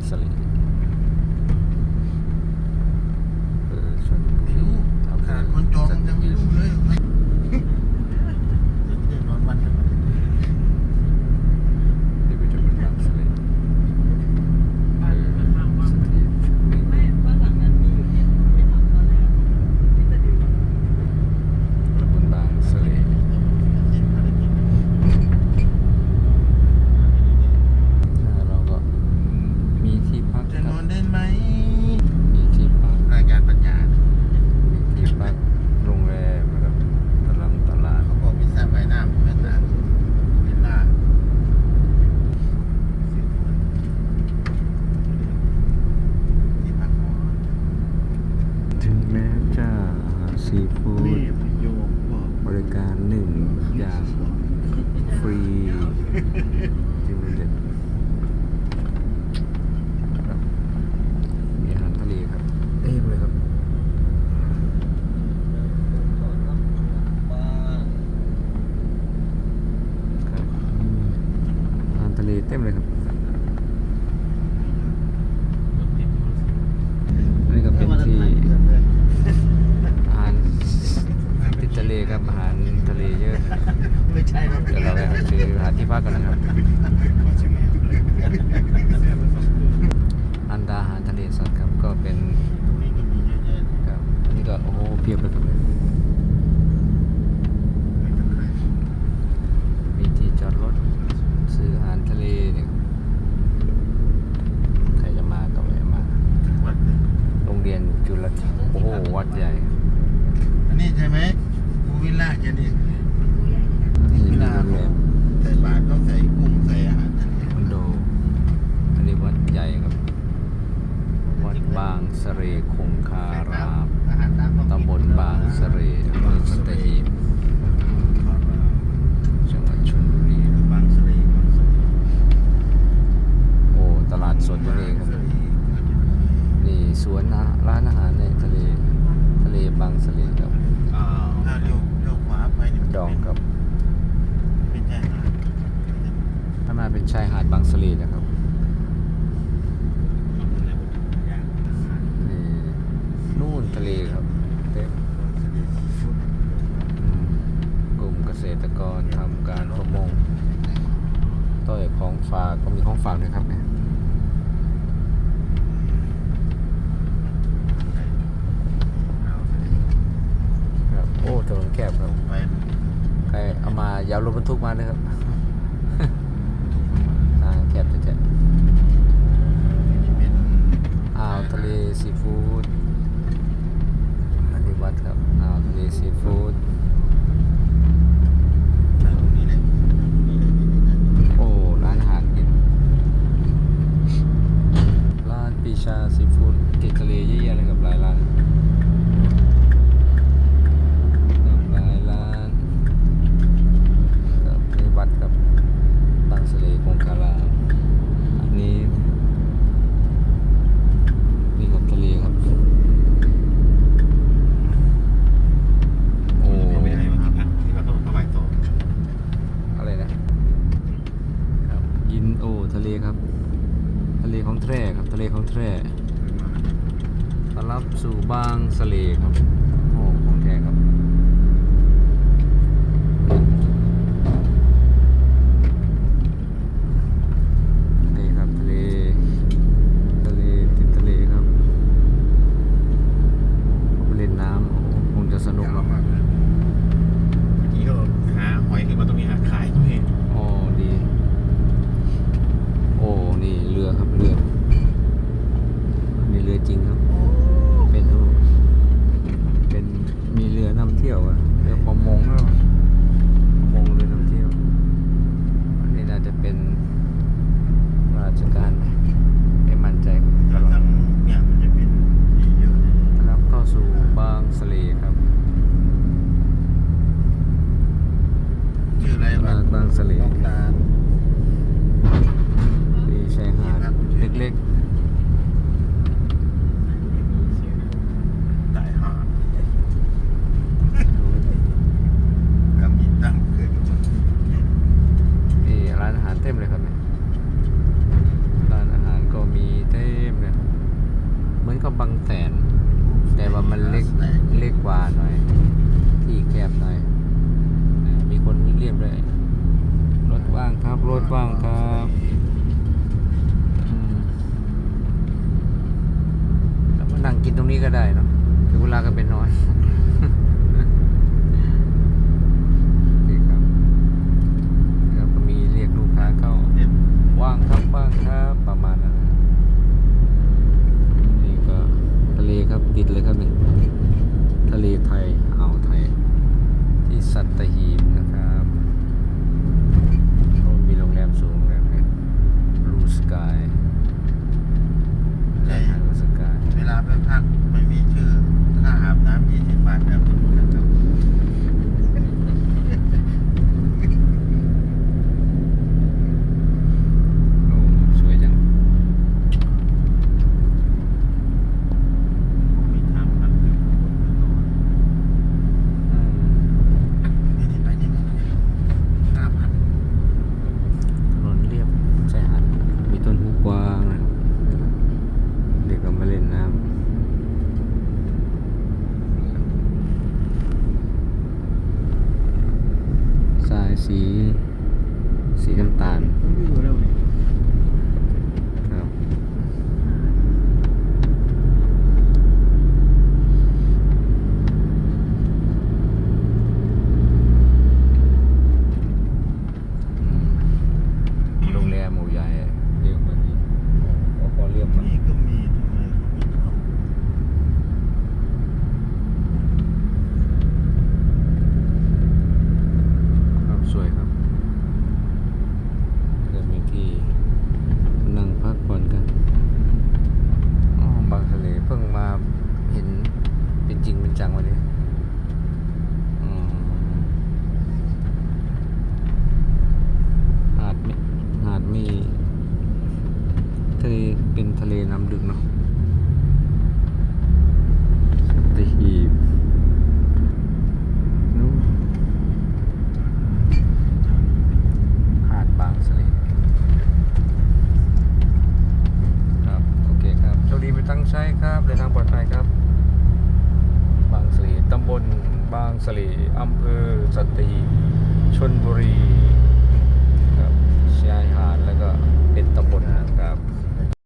成立 จิ้มเด็ดมีหารทะเลครับเต็มเลยครับหารทะเลเต็มเลยครับ ม่ใช่เดี๋ยวเราไปหาซื้อหาที่พักกันนะครับ อันดาหาทะเลสดครับก็เป็นครับอันนี้ก็โอ้เพียบเลยครับ ชายหาดบางสลีนะครับนู่นทะเลครับเต็มกลุ่มเกษตรกรทำการประมงต้อยของฝากก็มีของฝากด้วยครับเนี่ยครับโอ้ถนนแคบครับใครเอามายาวรถบรรทุกมาเลยครับ ซีฟู้ดอันนี้วัดครับอ่าทะเลซีฟู้ด สเลครับโอ้ของแท้ครับนี่ครับทะเลทะเลติดทะเลครับเล่นน้ำคงจะสนุกมาก เที่ยวอะเรือประมงแล้วประมงเรือน้ำเที่ยว อันนี้น่าจะเป็นราชการไอ้มันใจตลอดครับเข้าสู่บางสะเลครับชื่ออะไรบ้างบางสะเล ว่าหน่อย ที่แคบหน่อยอ่ามีคนเรียบเลยรถว่างครับ รถว่างครับอืมแล้วมานั่งกินตรงนี้ก็ได้เนาะถึงเวลาก็เป็นน้อยโอเคครับแล้วก็มีเรียกลูกค้าเข้าเด็ดว่างครับว่างครับประมาณนั้นนะครับนี่ก็ทะเลครับติดเลยครับนี่ทะเลไทยอ่าวไทย ที่สัตหีบนะครับโอ้มีโรงแรมสูงโรงแรมเนี่ยรูสกาย ใช่ รูสกาย เวลาไปพักไม่มีชื่อ ค่าอาบน้ำยี่สิบบาทแบบนี้นะครับ โอ้สวยจัง มีทางพักถึงข้างบนแล้วก็ อืม นี่ที่ไปนี่มันห้าพัน ถนนเรียบชายหาดมีต้นหูกวางนะครับเด็กก็มาเล่นน้ำ ทรายสี สีน้ำตาล มันอยู่แล้วนี่ ครับ โรงแรมหมู่ใหญ่เรียกมันนี้เขาขอเรียกมัน นี่ก็มีทำไมเขาไม่เข้า ครับสวยครับก็มีที่นั่งพักผ่อนกันอ๋อบางทะ เพิ่งมาเห็นเป็นจริงเป็นจังวันนี้ ใช่ครับเดินทางปลอดภัยครับ บางสลีตำบลบางสลีอำเภอสตีชนบุรีครับชายหาด